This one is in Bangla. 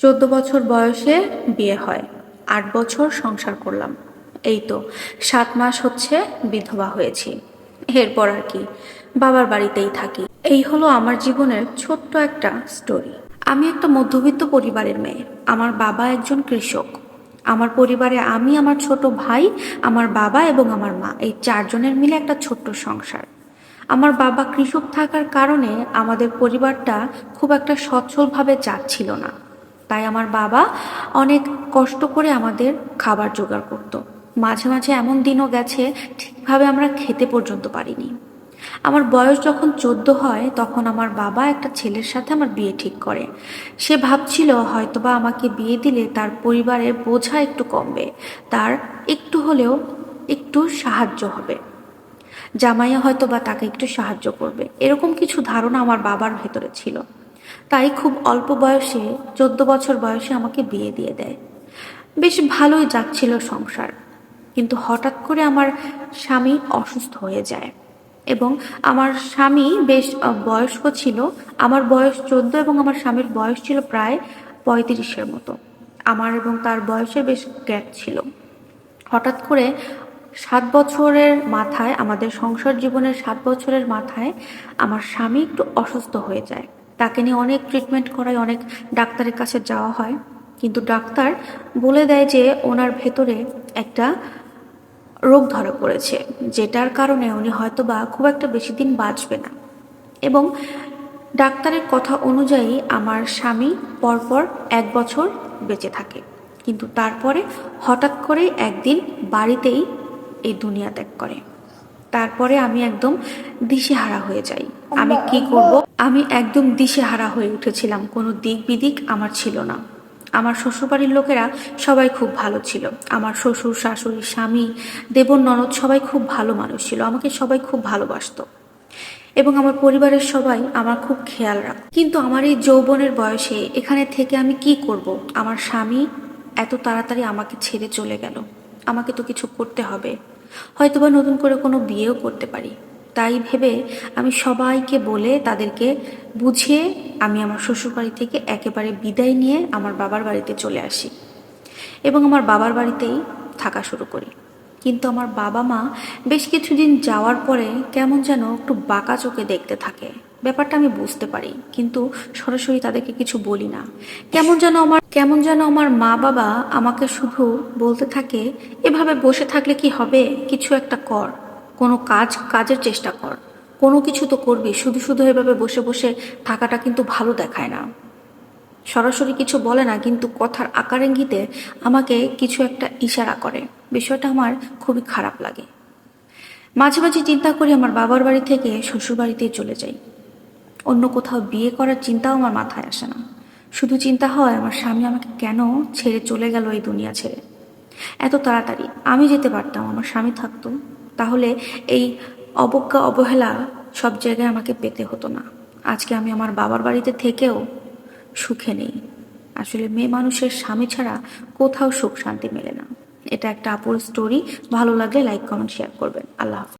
চোদ্দ বছর বয়সে বিয়ে হয়। আট বছর সংসার করলাম। এই তো সাত মাস হচ্ছে বিধবা হয়েছি। এরপর আর কি, বাবার বাড়িতেই থাকি। এই হলো আমার জীবনের ছোট্ট একটা স্টোরি আমি একটা মধ্যবিত্ত পরিবারের মেয়ে। আমার বাবা একজন কৃষক। আমার পরিবারে আমি, আমার ছোট ভাই, আমার বাবা এবং আমার মা, এই চারজনের মিলে একটা ছোট্ট সংসার। আমার বাবা কৃষক থাকার কারণে আমাদের পরিবারটা খুব একটা সচ্ছলভাবে যাচ্ছিল না। তাই আমার বাবা অনেক কষ্ট করে আমাদের খাবার জোগাড় করত। মাঝে মাঝে এমন দিনও গেছে, ঠিকভাবে আমরা খেতে পর্যন্ত পারিনি। আমার বয়স যখন চোদ্দ হয়, তখন আমার বাবা একটা ছেলের সাথে আমার বিয়ে ঠিক করে। সে ভাবছিল হয়তোবা আমাকে বিয়ে দিলে তার পরিবারের বোঝা একটু কমবে, তার একটু হলেও একটু সাহায্য হবে। জামাইয়া হয়তো বা তাকে একটু সাহায্য করবে। এরকম কিছু ধারণা আমার বাবার ভেতরে ছিল। তাই খুব অল্প বয়সে, চোদ্দ বছর বয়সে আমাকে বিয়ে দিয়ে দেয়। বেশ ভালোই যাচ্ছিল সংসার। কিন্তু হঠাৎ করে আমার স্বামী অসুস্থ হয়ে যায় এবং আমার স্বামী বেশ বয়স্ক ছিল। আমার বয়স চোদ্দ এবং আমার স্বামীর বয়স ছিল প্রায় পঁয়ত্রিশের মতো। আমার এবং তার বয়সে বেশ গ্যাপ ছিল। হঠাৎ করে সাত বছরের মাথায়, আমাদের সংসার জীবনের সাত বছরের মাথায় আমার স্বামী একটু অসুস্থ হয়ে যায়। তাকে নিয়ে অনেক ট্রিটমেন্ট করায়, অনেক ডাক্তারের কাছে যাওয়া হয়। কিন্তু ডাক্তার বলে দেয় যে ওনার ভেতরে একটা রোগ ধরা পড়েছে, যেটার কারণে উনি হয়তো বা খুব একটা বেশি দিন বাঁচবে না। এবং ডাক্তারের কথা অনুযায়ী আমার স্বামী পরপর এক বছর বেঁচে থাকে। কিন্তু তারপরে হঠাৎ করে একদিন বাড়িতেই এই দুনিয়া ত্যাগ করে। তারপরে আমি একদম দিশেহারা হয়ে যাই। আমি কি করব? আমি একদম দিশেহারা হয়ে উঠেছিলাম কোনো দিক বিদিক আমার ছিল না। আমার শ্বশুরবাড়ির লোকেরা সবাই খুব ভালো ছিল। আমার শ্বশুর শাশুড়ি স্বামী দেবর ননদ সবাই খুব ভালো মানুষ ছিল আমাকে সবাই খুব ভালোবাসতো। এবং আমার পরিবারের সবাই আমার খুব খেয়াল রাখ কিন্তু আমার এই যৌবনের বয়সে এখানে থেকে আমি কি করব? আমার স্বামী এত তাড়াতাড়ি আমাকে ছেড়ে চলে গেল। আমাকে তো কিছু করতে হবে। হয়তোবা নতুন করে কোনো বিয়েও করতে পারি। তাই ভেবে আমি সবাইকে বলে তাদেরকে বুঝিয়ে আমি আমার শ্বশুরবাড়ি থেকে একেবারে বিদায় নিয়ে আমার বাবার বাড়িতে চলে আসি এবং আমার বাবার বাড়িতেই থাকা শুরু করি। কিন্তু আমার বাবা মা বেশ কিছুদিন যাওয়ার পরে কেমন যেন একটু বাঁকা চোখে দেখতে থাকে। ব্যাপারটা আমি বুঝতে পারি, কিন্তু সরাসরি তাদেরকে কিছু বলি না। কেমন যেন আমার, কেমন যেন আমার মা বাবা আমাকে শুধু বলতে থাকে, এভাবে বসে থাকলে কি হবে? কিছু একটা কর। কোনো কাজ, কাজের চেষ্টা কর। কোনো কিছু তো করবি, শুধু শুধু এভাবে বসে বসে থাকাটা কিন্তু ভালো দেখায় না। সরাসরি কিছু বলে না, কিন্তু কথার আকার ইঙ্গিতে আমাকে কিছু একটা ইশারা করে। বিষয়টা আমার খুবই খারাপ লাগে। মাঝে মাঝে চিন্তা করি আমার বাবার বাড়ি থেকে শ্বশুর বাড়িতে চলে যাই। অন্য কোথাও বিয়ে করার চিন্তাও আমার মাথায় আসে না। শুধু চিন্তা হয়, আমার স্বামী আমাকে কেন ছেড়ে চলে গেল এই দুনিয়া ছেড়ে? এত তাড়াতাড়ি আমি যেতে পারতাম, আমার স্বামী থাকতো। তাহলে এই অবজ্ঞা, অবহেলা সব জায়গায় আমাকে পেতে হতো না। আজকে আমি আমার বাবার বাড়িতে থেকেও সুখে নেই। আসলে মেয়ে মানুষের স্বামী ছাড়া কোথাও সুখ শান্তি মেলে না। এটা একটা আপুর স্টোরি ভালো লাগলে লাইক কমেন্ট শেয়ার করবেন। আল্লাহ